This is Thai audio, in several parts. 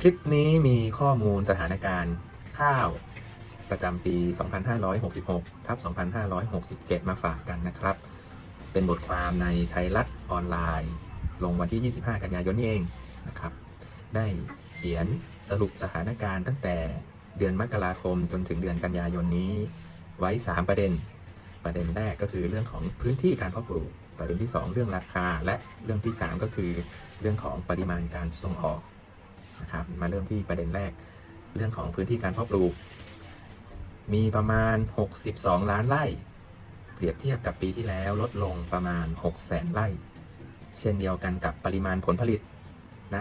คลิปนี้มีข้อมูลสถานการณ์ข้าวประจำปี 2566 ทับ 2567 มาฝากกันนะครับ เป็นบทความในไทยรัฐออนไลน์ ลงวันที่ 25 กันยายนนี้เองนะครับ ได้เขียนสรุปสถานการณ์ตั้งแต่เดือนมกราคมจนถึงเดือนกันยายนนี้ ไว้ 3 ประเด็น ประเด็นแรกก็คือเรื่องของพื้นที่การเพาะปลูก ประเด็นที่ 2 เรื่องราคา และเรื่องที่ 3 ก็คือ เรื่องของปริมาณการส่งออก นะครับมาเริ่มที่ประเด็นแรก เรื่องของพื้นที่การเพาะปลูก มีประมาณ 62 ล้านไร่ เปรียบเทียบกับปีที่แล้วลดลงประมาณ 6 0แสนไร่ เช่นเดียวกันกับปริมาณผลผลิตณ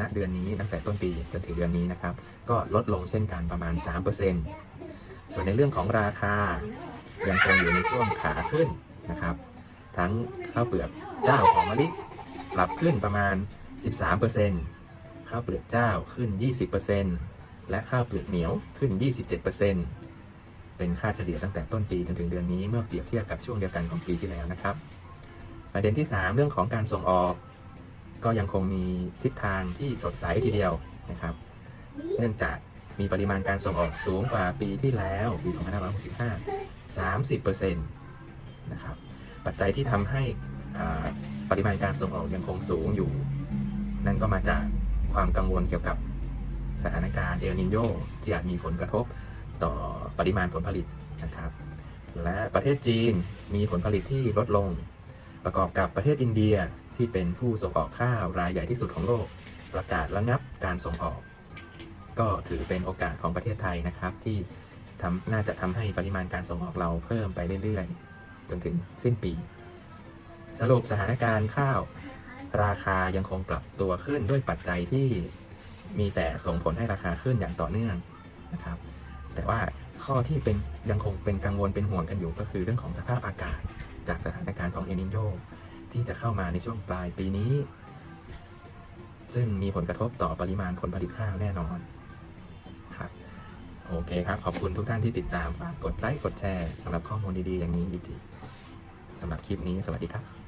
ณเดือนนี้ตั้งแต่ต้นปีจนถึงเดือนนี้นะครับ ก็ลดลงเช่นกันประมาณ 3%ส่วนในเรื่องของราคายังคงอยู่ในช่วงขาขึ้นนะครับ ทั้งข้าวเปลือกเจ้าหอมมะลิปรับขึ้นประมาณ 13% ข้าวเปลือกเจ้าขึ้น 20%และข้าวเปลือกเหนียวขึ้น 27%เป็นค่าเฉลี่ยตั้งแต่ต้นปีจนถึงเดือนนี้เมื่อเปรียบเทียบกับช่วงเดียวกันของปีที่แล้วนะครับ ประเด็นที่ 3 เรื่องของการส่งออก ก็ยังคงมีทิศทางที่สดใสทีเดียวนะครับ เนื่องจากมีปริมาณการส่งออกสูงกว่าปีที่แล้วปี 2565 30%นะครับปัจจัยที่ทำให้อ่าปริมาณการส่งออกยังคงสูงอยู่ นั่นก็มาจาก ความกังวลเกี่ยวกับสถานการณ์เอลนิโยที่อาจมีผลกระทบต่อปริมาณผลผลิตนะครับ และประเทศจีนมีผลผลิตที่ลดลง ประกอบกับประเทศอินเดียที่เป็นผู้ส่งออกข้าวรายใหญ่ที่สุดของโลก ประกาศระงับการส่งออก ก็ถือเป็นโอกาสของประเทศไทยนะครับ ที่ทำน่าจะทำให้ปริมาณการส่งออกเราเพิ่มไปเรื่อยๆ จนถึงสิ้นปี สรุปสถานการณ์ข้าว ราคายังคงปรับตัวขึ้นด้วยปัจจัยที่มีแต่ส่งผลให้ราคาขึ้นอย่างต่อเนื่องนะครับ แต่ว่าข้อที่เป็นยังคงเป็นกังวลเป็นห่วงกันอยู่ก็คือเรื่องของสภาพอากาศ จากสถานการณ์ของเอนิโยที่จะเข้ามาในช่วงปลายปีนี้ ซึ่งมีผลกระทบต่อปริมาณผลผลิตข้าวแน่นอนครับโอเคครับ ขอบคุณทุกท่านที่ติดตามฝากกดไลค์กดแชร์สำหรับข้อมูลดีๆอย่างนี้อีกทีสำหรับคลิปนี้สวัสดีครับ